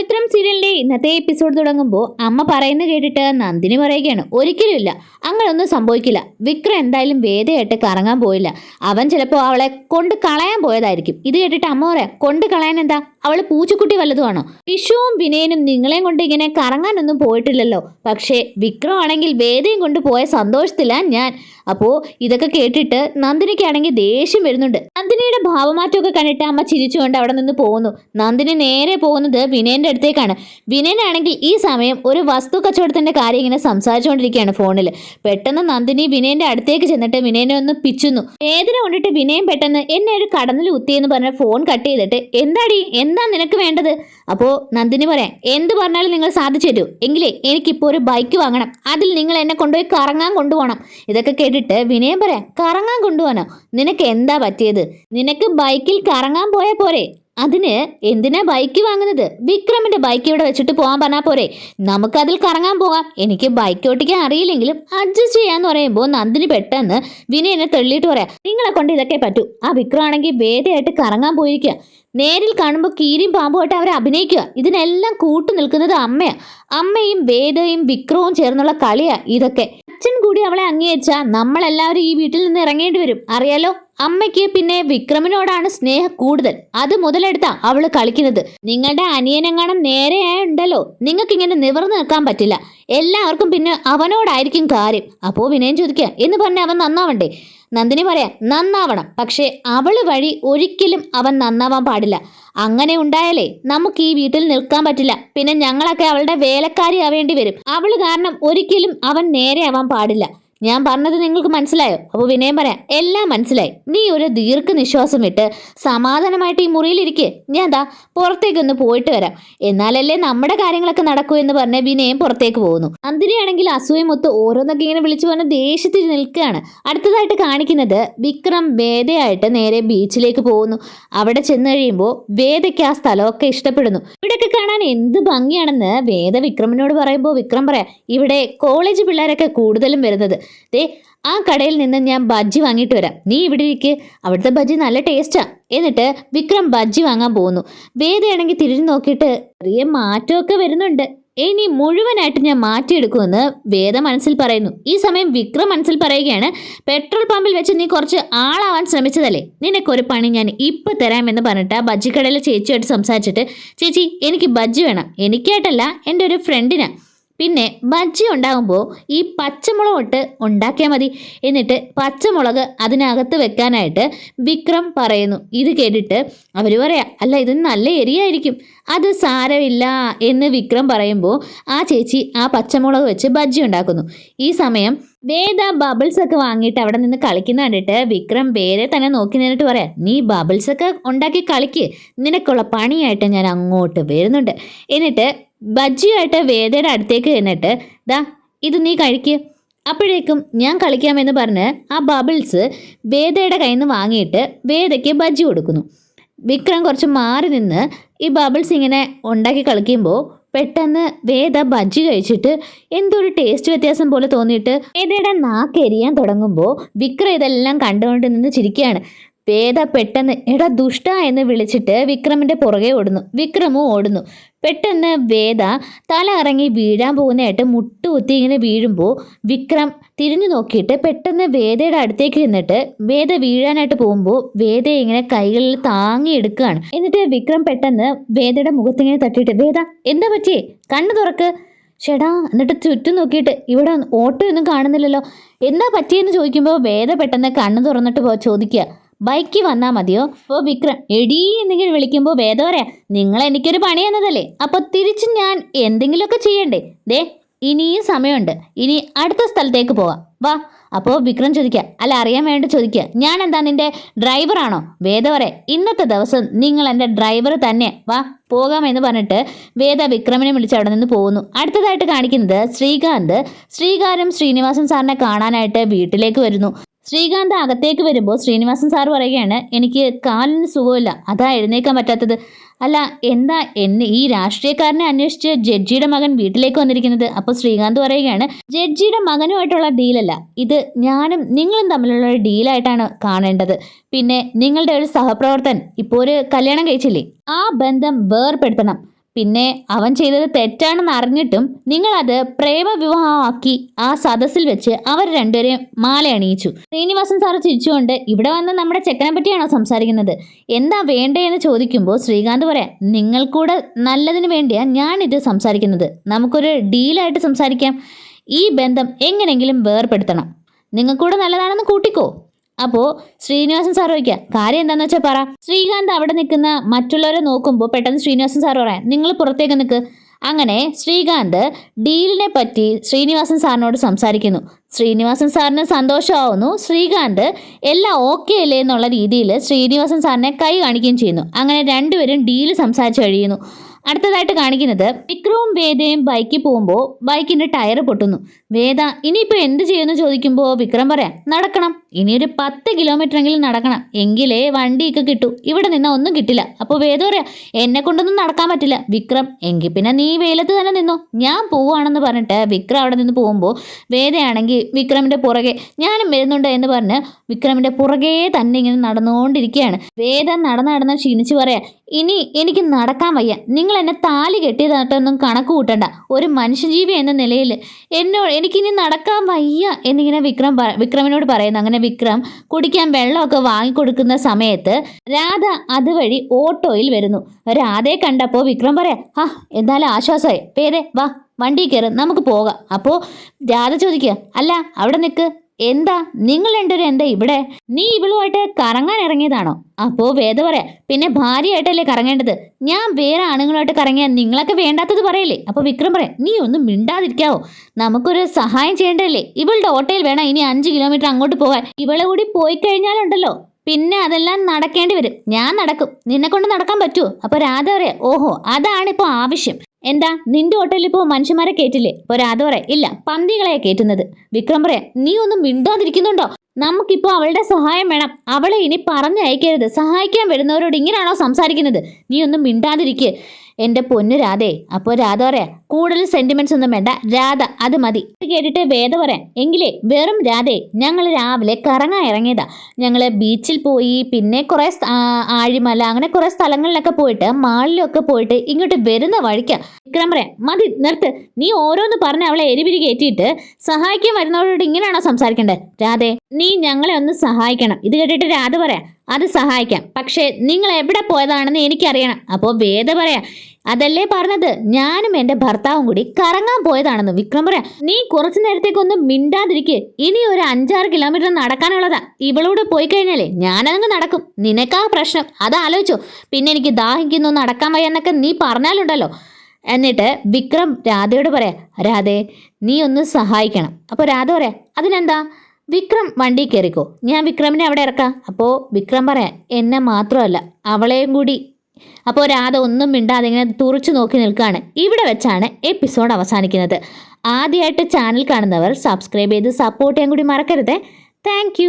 പവിത്രം സീരിയലിന്റെ ഇന്നത്തെ എപ്പിസോഡ് തുടങ്ങുമ്പോൾ അമ്മ പറയുന്നത് കേട്ടിട്ട് നന്ദിനി പറയുകയാണ് ഒരിക്കലുമില്ല അങ്ങനൊന്നും സംഭവിക്കില്ല. വിക്രം എന്തായാലും വേദയായിട്ട് കറങ്ങാൻ പോയില്ല. അവൻ ചിലപ്പോൾ അവളെ കൊണ്ട് കളയാൻ പോയതായിരിക്കും. ഇത് കേട്ടിട്ട് അമ്മ പറയാം കൊണ്ട് കളയാൻ എന്താ? അവൾ പൂച്ചക്കുട്ടി വല്ലതുമാണോ വിഷുവും വിനയനും നിങ്ങളെയും കൊണ്ട് ഇങ്ങനെ കറങ്ങാനൊന്നും പോയിട്ടില്ലല്ലോ. പക്ഷേ വിക്രം ആണെങ്കിൽ വേദയും കൊണ്ട് പോയ സന്തോഷത്തിലാ ഞാൻ. അപ്പോൾ ഇതൊക്കെ കേട്ടിട്ട് നന്ദിനിക്കാണെങ്കിൽ ദേഷ്യം വരുന്നുണ്ട്. നന്ദിനിയുടെ ഭാവമാറ്റമൊക്കെ കണ്ടിട്ട് അമ്മ ചിരിച്ചുകൊണ്ട് അവിടെ നിന്ന് പോകുന്നു. നന്ദിനി നേരെ പോകുന്നത് വിനയന്റെ അടുത്തേക്കാണ്. വിനയനാണെങ്കിൽ ഈ സമയം ഒരു വസ്തു കച്ചവടത്തിന്റെ കാര്യം ഇങ്ങനെ സംസാരിച്ചുകൊണ്ടിരിക്കുകയാണ് ഫോണിൽ. പെട്ടെന്ന് നന്ദിനി വിനയന്റെ അടുത്തേക്ക് ചെന്നിട്ട് വിനയനെ ഒന്ന് പിച്ചുന്നു. വേദന കൊണ്ടിട്ട് വിനയൻ പെട്ടെന്ന് എന്നെ ഒരു കടന്നിൽ കുത്തിയെന്ന് പറഞ്ഞ ഫോൺ കട്ട് ചെയ്തിട്ട് എന്താടി? എന്താ നിനക്ക് വേണ്ടത്? അപ്പോൾ നന്ദിനി പറയാം എന്ത് പറഞ്ഞാലും നിങ്ങൾ സാധിച്ചു തരൂ. എങ്കിലേ എനിക്കിപ്പോൾ ഒരു ബൈക്ക് വാങ്ങണം. അതിൽ നിങ്ങൾ എന്നെ കൊണ്ടുപോയി കറങ്ങാൻ കൊണ്ടുപോകണം. ഇതൊക്കെ കേട്ടിട്ട് വിനയം പറയാം കറങ്ങാൻ കൊണ്ടുപോകാനോ നിനക്ക് എന്താ പറ്റിയത്? നിനക്ക് ബൈക്കിൽ കറങ്ങാൻ പോയാൽ പോരെ. അതിന് എന്തിനാ ബൈക്ക് വാങ്ങുന്നത്? വിക്രമിന്റെ ബൈക്ക് ഇവിടെ വെച്ചിട്ട് പോകാൻ പറഞ്ഞാൽ പോരെ. നമുക്കതിൽ കറങ്ങാൻ പോകാം. എനിക്ക് ബൈക്ക് ഓട്ടിക്കാൻ അറിയില്ലെങ്കിലും അഡ്ജസ്റ്റ് ചെയ്യാന്ന് പറയുമ്പോൾ നന്ദിനി പെട്ടെന്ന് വിനയനെ തള്ളിയിട്ട് പറയാം നിങ്ങളെ കൊണ്ട് ഇതൊക്കെ പറ്റൂ. ആ വിക്രം ആണെങ്കിൽ വേദയായിട്ട് കറങ്ങാൻ പോയിരിക്കുക നേരിൽ കാണുമ്പോൾ കീരിയും പാമ്പുമായിട്ട് അവരെ അഭിനയിക്കുക ഇതിനെല്ലാം കൂട്ടു നിൽക്കുന്നത് അമ്മയാ. അമ്മയും വേദയും വിക്രവും ചേർന്നുള്ള കളിയാ ഇതൊക്കെ. കൂടി അവളെ അംഗീകരിച്ചാൽ നമ്മളെല്ലാവരും ഈ വീട്ടിൽ നിന്ന് ഇറങ്ങേണ്ടി വരും. അറിയാലോ? അമ്മയ്ക്ക് പിന്നെ വിക്രമിനോടാണ് സ്നേഹം കൂടുതൽ. അത് മുതലെടുത്താ അവൾ കളിക്കുന്നത്. നിങ്ങളുടെ അനിയനെങ്ങാനും നേരെയായുണ്ടല്ലോ നിങ്ങൾക്ക് ഇങ്ങനെ നിവർന്നു നിൽക്കാൻ പറ്റില്ല. എല്ലാവർക്കും പിന്നെ അവനോടായിരിക്കും കാര്യം. അപ്പോൾ വിനയം ചോദിക്കുക. എന്ന് പറഞ്ഞ അവൻ നന്നാവണ്ടേ? നന്ദിനി പറയാം നന്നാവണം. പക്ഷേ അവൾ വഴി ഒരിക്കലും അവൻ നന്നാവാൻ പാടില്ല. അങ്ങനെ ഉണ്ടായാലേ നമുക്ക് ഈ വീട്ടിൽ നിൽക്കാൻ പറ്റില്ല. പിന്നെ ഞങ്ങളൊക്കെ അവളുടെ വേലക്കാരി ആവേണ്ടി വരും. അവൾ കാരണം ഒരിക്കലും അവൻ നേരെ ആവാൻ പാടില്ല. ഞാൻ പറഞ്ഞത് നിങ്ങൾക്ക് മനസ്സിലായോ? അപ്പോൾ വിനയം പറയാം എല്ലാം മനസ്സിലായി. നീ ഒരു ദീർഘനിശ്വാസം വിട്ട് സമാധാനമായിട്ട് ഈ മുറിയിലിരിക്കെ ഞാൻ ദാ പുറത്തേക്കൊന്ന് പോയിട്ട് വരാം. എന്നാലല്ലേ നമ്മുടെ കാര്യങ്ങളൊക്കെ നടക്കൂ എന്ന് പറഞ്ഞ് വിനയം പുറത്തേക്ക് പോകുന്നു. അന്തിരിയാണെങ്കിൽ അസൂയമൊത്ത് ഓരോന്നൊക്കെ ഇങ്ങനെ വിളിച്ചു പറഞ്ഞ് ദേഷ്യത്തിൽ നിൽക്കുകയാണ്. അടുത്തതായിട്ട് കാണിക്കുന്നത് വിക്രം വേദയായിട്ട് നേരെ ബീച്ചിലേക്ക് പോകുന്നു. അവിടെ ചെന്ന് കഴിയുമ്പോൾ വേദയ്ക്ക് ആ സ്ഥലമൊക്കെ ഇഷ്ടപ്പെടുന്നു. ഇവിടെയൊക്കെ കാണാൻ എന്ത് ഭംഗിയാണെന്ന് വേദ വിക്രമിനോട് പറയുമ്പോൾ വിക്രം പറയാം ഇവിടെ കോളേജ് പിള്ളേരൊക്കെ കൂടുതലും വരുന്നത്. ദേ ആ കടയിൽ നിന്ന് ഞാൻ ബജ്ജി വാങ്ങിയിട്ട് വരാം. നീ ഇവിടെ ഇരിക്ക്. അവിടുത്തെ ബജ്ജി നല്ല ടേസ്റ്റാ. എന്നിട്ട് വിക്രം ബജ്ജി വാങ്ങാൻ പോകുന്നു. വേദയാണെങ്കിൽ തിരിഞ്ഞു നോക്കിയിട്ട് ചെറിയ മാറ്റമൊക്കെ വരുന്നുണ്ട്. ഇനി മുഴുവനായിട്ട് ഞാൻ മാറ്റിയെടുക്കുമെന്ന് വേദ മനസ്സിൽ പറയുന്നു. ഈ സമയം വിക്രം മനസ്സിൽ പറയുകയാണ് പെട്രോൾ പമ്പിൽ വെച്ച് നീ കുറച്ച് ആളാവാൻ ശ്രമിച്ചതല്ലേ? നിനക്കൊരു പണി ഞാൻ ഇപ്പം തരാമെന്ന് പറഞ്ഞിട്ട് ആ ബജ്ജിക്കടയിലെ ചേച്ചിയായിട്ട് സംസാരിച്ചിട്ട് ചേച്ചി എനിക്ക് ബജ്ജി വേണം. എനിക്കായിട്ടല്ല എന്റെ ഒരു ഫ്രണ്ടിനാ. പിന്നെ ബജ്ജി ഉണ്ടാകുമ്പോൾ ഈ പച്ചമുളക് ഇട്ട് ഉണ്ടാക്കിയാൽ മതി. എന്നിട്ട് പച്ചമുളക് അതിനകത്ത് വെക്കാനായിട്ട് വിക്രം പറയുന്നു. ഇത് കേട്ടിട്ട് അവർ പറയാം അല്ല ഇത് നല്ല എരിയായിരിക്കും. അത് സാരമില്ല എന്ന് വിക്രം പറയുമ്പോൾ ആ ചേച്ചി ആ പച്ചമുളക് വെച്ച് ബജ്ജി ഉണ്ടാക്കുന്നു. ഈ സമയം വേദ ബബിൾസ് ഒക്കെ വാങ്ങിയിട്ട് അവിടെ നിന്ന് കളിക്കുന്ന കണ്ടിട്ട് വിക്രം വേറെ തന്നെ നോക്കി നിന്നിട്ട് പറയാം നീ ബബിൾസ് ഒക്കെ ഉണ്ടാക്കി കളിക്ക്. നിനക്കുള്ള പണിയായിട്ട് ഞാൻ അങ്ങോട്ട് വരുന്നുണ്ട്. എന്നിട്ട് ബജ്ജിയായിട്ട് വേദയുടെ അടുത്തേക്ക് ചെന്നിട്ട് ദാ ഇത് നീ കഴിക്ക്. അപ്പോഴേക്കും ഞാൻ കളിക്കാമെന്ന് പറഞ്ഞ് ആ ബബിൾസ് വേദയുടെ കയ്യിൽ നിന്ന് വാങ്ങിയിട്ട് വേദയ്ക്ക് ബജ്ജി കൊടുക്കുന്നു. വിക്രം കുറച്ച് മാറി നിന്ന് ഈ ബബിൾസ് ഇങ്ങനെ ഉണ്ടാക്കി കളിക്കുമ്പോൾ പെട്ടെന്ന് വേദ ബജ്ജി കഴിച്ചിട്ട് എന്തോ ഒരു ടേസ്റ്റ് വ്യത്യാസം പോലെ തോന്നിയിട്ട് വേദയുടെ നാക്ക് എരിയാൻ തുടങ്ങുമ്പോൾ വിക്രം ഇതെല്ലാം കണ്ടുകൊണ്ട് നിന്ന് ചിരിക്കുകയാണ്. വേദ പെട്ടെന്ന് എടാ ദുഷ്ട എന്ന് വിളിച്ചിട്ട് വിക്രമിന്റെ പുറകെ ഓടുന്നു. വിക്രമും ഓടുന്നു. പെട്ടെന്ന് വേദ തല ഇറങ്ങി വീഴാൻ പോകുന്നതായിട്ട് മുട്ടുകുത്തി ഇങ്ങനെ വീഴുമ്പോൾ വിക്രം തിരിഞ്ഞു നോക്കിയിട്ട് പെട്ടെന്ന് വേദയുടെ അടുത്തേക്ക് നിന്നിട്ട് വേദ വീഴാനായിട്ട് പോകുമ്പോൾ വേദ ഇങ്ങനെ കൈകളിൽ താങ്ങി എടുക്കുകയാണ്. എന്നിട്ട് വിക്രം പെട്ടെന്ന് വേദയുടെ മുഖത്തിങ്ങനെ തട്ടിയിട്ട് വേദ എന്താ പറ്റിയേ? കണ്ണു തുറക്ക്. ചേടാ എന്നിട്ട് ചുറ്റും നോക്കിയിട്ട് ഇവിടെ ഓട്ടമൊന്നും കാണുന്നില്ലല്ലോ. എന്താ പറ്റിയെന്ന് ചോദിക്കുമ്പോൾ വേദ പെട്ടെന്ന് കണ്ണു തുറന്നിട്ട് പോ ചോദിക്കുക. ബൈക്ക് വന്നാൽ മതിയോ? അപ്പോൾ വിക്രം എടീ എന്നിങ്ങനെ വിളിക്കുമ്പോൾ വേദ പറയാ നിങ്ങൾ എനിക്കൊരു പണി എന്നതല്ലേ അപ്പോൾ തിരിച്ച് ഞാൻ എന്തെങ്കിലുമൊക്കെ ചെയ്യണ്ടേ? ദേ ഇനിയും സമയമുണ്ട്. ഇനി അടുത്ത സ്ഥലത്തേക്ക് പോവാം. വാ അപ്പോൾ വിക്രം ചോദിക്കുക അല്ല അറിയാൻ വേണ്ടി ചോദിക്കുക ഞാൻ എന്താ നിന്റെ ഡ്രൈവറാണോ? വേദ പറയാം ഇന്നത്തെ ദിവസം നിങ്ങൾ എന്റെ ഡ്രൈവർ തന്നെ വാ പോകാമെന്ന് പറഞ്ഞിട്ട് വേദ വിക്രമിനെ വിളിച്ച് അവിടെ നിന്ന് പോകുന്നു. അടുത്തതായിട്ട് കാണിക്കുന്നത് ശ്രീകാന്ത്. ശ്രീകാരും ശ്രീനിവാസൻ സാറിനെ കാണാനായിട്ട് വീട്ടിലേക്ക് വരുന്നു. ശ്രീകാന്ത് അകത്തേക്ക് വരുമ്പോൾ ശ്രീനിവാസൻ സാർ പറയുകയാണ് എനിക്ക് കാലിന് സുഖമില്ല അതാ എഴുന്നേക്കാൻ പറ്റാത്തത്. അല്ല എന്താ എന്നെ ഈ രാഷ്ട്രീയക്കാരനെ അന്വേഷിച്ച് ജഡ്ജിയുടെ മകൻ വീട്ടിലേക്ക് വന്നിരിക്കുന്നത്? അപ്പോൾ ശ്രീകാന്ത് പറയുകയാണ് ജഡ്ജിയുടെ മകനുമായിട്ടുള്ള ഡീലല്ല ഇത് ഞാനും നിങ്ങളും തമ്മിലുള്ള ഒരു ഡീലായിട്ടാണ് കാണേണ്ടത്. പിന്നെ നിങ്ങളുടെ ഒരു സഹപ്രവർത്തൻ ഇപ്പോൾ ഒരു കല്യാണം കഴിച്ചില്ലേ? ആ ബന്ധം വേർപ്പെടുത്തണം പിന്നെ അവൻ ചെയ്തത് തെറ്റാണെന്ന് അറിഞ്ഞിട്ടും നിങ്ങളത് പ്രേമവിവാഹമാക്കി ആ സദസ്സിൽ വെച്ച് അവർ രണ്ടുപേരെയും മാല അണിയിച്ചു. ശ്രീനിവാസൻ സാർ ചിരിച്ചുകൊണ്ട് ഇവിടെ വന്ന് നമ്മുടെ ചെക്കനെ പറ്റിയാണോ സംസാരിക്കുന്നത്? എന്താ വേണ്ടേ എന്ന് ചോദിക്കുമ്പോൾ ശ്രീകാന്ത് പറയാം നിങ്ങൾക്കൂടെ നല്ലതിന് വേണ്ടിയാ ഇത് സംസാരിക്കുന്നത്. നമുക്കൊരു ഡീലായിട്ട് സംസാരിക്കാം. ഈ ബന്ധം എങ്ങനെയെങ്കിലും വേർപെടുത്തണം നിങ്ങൾക്കൂടെ നല്ലതാണെന്ന് കൂട്ടിക്കോ. അപ്പോൾ ശ്രീനിവാസൻ സാർ ചോദിക്കുക കാര്യം എന്താണെന്ന് വെച്ചാൽ പറ. ശ്രീകാന്ത് അവിടെ നിൽക്കുന്ന മറ്റുള്ളവരെ നോക്കുമ്പോൾ പെട്ടെന്ന് ശ്രീനിവാസൻ സാർ പറയാം നിങ്ങൾ പുറത്തേക്ക് നിൽക്ക് അങ്ങനെ ശ്രീകാന്ത് ഡീലിനെ പറ്റി ശ്രീനിവാസൻ സാറിനോട് സംസാരിക്കുന്നു. ശ്രീനിവാസൻ സാറിന് സന്തോഷമാവുന്നു. ശ്രീകാന്ത് എല്ലാം ഓക്കെ അല്ലേ? എന്നുള്ള രീതിയിൽ ശ്രീനിവാസൻ സാറിനെ കൈ കാണിക്കുകയും ചെയ്യുന്നു. അങ്ങനെ രണ്ടുപേരും ഡീൽ സംസാരിച്ചു കഴിയുന്നു. അടുത്തതായിട്ട് കാണിക്കുന്നത് വിക്രവും വേദയും ബൈക്കിൽ പോകുമ്പോൾ ബൈക്കിന്റെ ടയർ പൊട്ടുന്നു. വേദ ഇനിയിപ്പോൾ എന്ത് ചെയ്യുമെന്ന് ചോദിക്കുമ്പോൾ വിക്രം പറയാം നടക്കണം. ഇനി ഒരു പത്ത് കിലോമീറ്റർ എങ്കിലും നടക്കണം. എങ്കിലേ വണ്ടിയൊക്കെ കിട്ടൂ. ഇവിടെ നിന്നാ ഒന്നും കിട്ടില്ല. അപ്പോൾ വേദം പറയാം എന്നെ കൊണ്ടൊന്നും നടക്കാൻ പറ്റില്ല. വിക്രം എങ്കിൽ പിന്നെ നീ വെയിലത്ത് തന്നെ നിന്നു. ഞാൻ പോവുകയാണെന്ന് പറഞ്ഞിട്ട് വിക്രം അവിടെ നിന്ന് പോകുമ്പോൾ വേദയാണെങ്കിൽ വിക്രമിന്റെ പുറകെ ഞാനും വരുന്നുണ്ട് എന്ന് പറഞ്ഞ് വിക്രമിന്റെ പുറകെ തന്നെ ഇങ്ങനെ നടന്നുകൊണ്ടിരിക്കുകയാണ്. വേദ നടന്ന് നടന്ന് ക്ഷീണിച്ച് പറയാ ഇനി എനിക്ക് നടക്കാൻ വയ്യ. നിങ്ങൾ എന്നെ താലി കെട്ടിയതായിട്ടൊന്നും കണക്ക് കൂട്ടണ്ട. ഒരു മനുഷ്യജീവി എന്ന നിലയിൽ എന്നോട് എനിക്കിനി നടക്കാൻ വയ്യ എന്നിങ്ങനെ വിക്രം വിക്രമിനോട് പറയുന്നു. അങ്ങനെ വിക്രം കുടിക്കാൻ വെള്ളമൊക്കെ വാങ്ങിക്കൊടുക്കുന്ന സമയത്ത് രാധ അതുവഴി ഓട്ടോയിൽ വരുന്നു. രാധയെ കണ്ടപ്പോൾ വിക്രം പറയാ ആ എന്തായാലും ആശ്വാസമായി. പേരെ വാ വണ്ടി കയറും നമുക്ക് പോകാം. അപ്പോൾ രാധ ചോദിക്കുക അല്ല അവിടെ നിൽക്ക്. എന്താ? നിങ്ങൾ രണ്ടുപേരും എന്താ ഇവിടെ? നീ ഇവളുമായിട്ട് കറങ്ങാൻ ഇറങ്ങിയതാണോ? അപ്പോ വേദ പറയാ പിന്നെ ഭാര്യയായിട്ടല്ലേ കറങ്ങേണ്ടത്? ഞാൻ വേറെ ആണുങ്ങളായിട്ട് കറങ്ങിയാൽ നിങ്ങളൊക്കെ വേണ്ടാത്തത് പറയല്ലേ? അപ്പൊ വിക്രം പറയാം നീ ഒന്നും മിണ്ടാതിരിക്കാവോ? നമുക്കൊരു സഹായം ചെയ്യേണ്ടതല്ലേ? ഇവളുടെ ഓട്ടോയിൽ വേണം ഇനി അഞ്ച് കിലോമീറ്റർ അങ്ങോട്ട് പോകാൻ. ഇവളെ കൂടി പോയി കഴിഞ്ഞാലുണ്ടല്ലോ. പിന്നെ അതെല്ലാം നടക്കേണ്ടി വരും. ഞാൻ നടക്കും. നിന്നെ കൊണ്ട് നടക്കാൻ പറ്റുമോ അപ്പൊ രാധ പറയാ ഓഹോ അതാണ് അതാണിപ്പോ ആവശ്യം. എന്താ? നിന്റെ ഹോട്ടലിൽ ഇപ്പോൾ മനുഷ്യന്മാരെ കയറ്റില്ലേ പോരാതെ പറയാം ഇല്ല പന്തികളെ കയറ്റുന്നത് വിക്രം പറയാം നീ ഒന്നും മിണ്ടാതിരിക്കുന്നുണ്ടോ? നമുക്കിപ്പോൾ അവളുടെ സഹായം വേണം. അവളെ ഇനി പറഞ്ഞയക്കരുത്. സഹായിക്കാൻ വരുന്നവരോട് ഇങ്ങനെയാണോ സംസാരിക്കുന്നത്? നീ ഒന്നും മിണ്ടാതിരിക്കുക എന്റെ പൊന്നു രാധേ അപ്പോൾ രാധ പറയാ കൂടുതൽ സെന്റിമെന്റ്സ് ഒന്നും വേണ്ട രാധ അത് മതി. കേട്ടിട്ട് വേദ പറയാം എങ്കിലേ വെറും രാധേ ഞങ്ങൾ രാവിലെ കറങ്ങാൻ ഇറങ്ങിയതാ. ഞങ്ങൾ ബീച്ചിൽ പോയി പിന്നെ കുറേ ആഴിമല അങ്ങനെ കുറേ സ്ഥലങ്ങളിലൊക്കെ പോയിട്ട് മാളിലൊക്കെ പോയിട്ട് ഇങ്ങോട്ട് വരുന്ന വഴിക്ക്. വിക്രം പറയാം മതി നിർത്ത്. നീ ഓരോന്ന് പറഞ്ഞ് അവളെ എരിപിരി കയറ്റിയിട്ട് സഹായിക്കാൻ വരുന്നവരോട് ഇങ്ങനെയാണോ സംസാരിക്കേണ്ടത് രാധേ നീ ഞങ്ങളെ ഒന്ന് സഹായിക്കണം. ഇത് കേട്ടിട്ട് രാധ പറയാം അത് സഹായിക്കാം. പക്ഷേ നിങ്ങൾ എവിടെ പോയതാണെന്ന് എനിക്കറിയണം. അപ്പോൾ വേദ പറയാം അതല്ലേ പറഞ്ഞത്? ഞാനും എന്റെ ഭർത്താവും കൂടി കറങ്ങാൻ പോയതാണെന്ന് വിക്രം പറയാം. നീ കുറച്ചു നേരത്തേക്കൊന്ന് മിണ്ടാതിരിക്കെ. ഇനി ഒരു അഞ്ചാറ് കിലോമീറ്റർ നടക്കാനുള്ളതാ. ഇവളോട് പോയി കഴിഞ്ഞാലേ ഞാനതങ്ങ് നടക്കും. നിനക്കാ പ്രശ്നം. അത് ആലോചിച്ചു. പിന്നെ എനിക്ക് ദാഹിക്കുന്നു നടക്കാൻ വയ്യെന്നൊക്കെ നീ പറഞ്ഞാലുണ്ടല്ലോ. എന്നിട്ട് വിക്രം രാധയോട് പറയാം രാധേ നീ ഒന്ന് സഹായിക്കണം. അപ്പോൾ രാധ പറയാം അതിനെന്താ? വിക്രം വണ്ടി കയറിക്കോ ഞാൻ വിക്രമിനെ അവിടെ ഇറക്കാം. അപ്പോൾ വിക്രം പറയാം എന്നെ മാത്രമല്ല അവളെയും കൂടി. അപ്പോൾ രാധ ഒന്നും മിണ്ടാതെ ഇങ്ങനെ തുറച്ചു നോക്കി നിൽക്കുകയാണ് ഇവിടെ വെച്ചാണ് എപ്പിസോഡ് അവസാനിക്കുന്നത്. ആദ്യമായിട്ട് ചാനൽ കാണുന്നവർ സബ്സ്ക്രൈബ് ചെയ്ത് സപ്പോർട്ട് ചെയ്യാൻ കൂടി മറക്കരുത്. താങ്ക്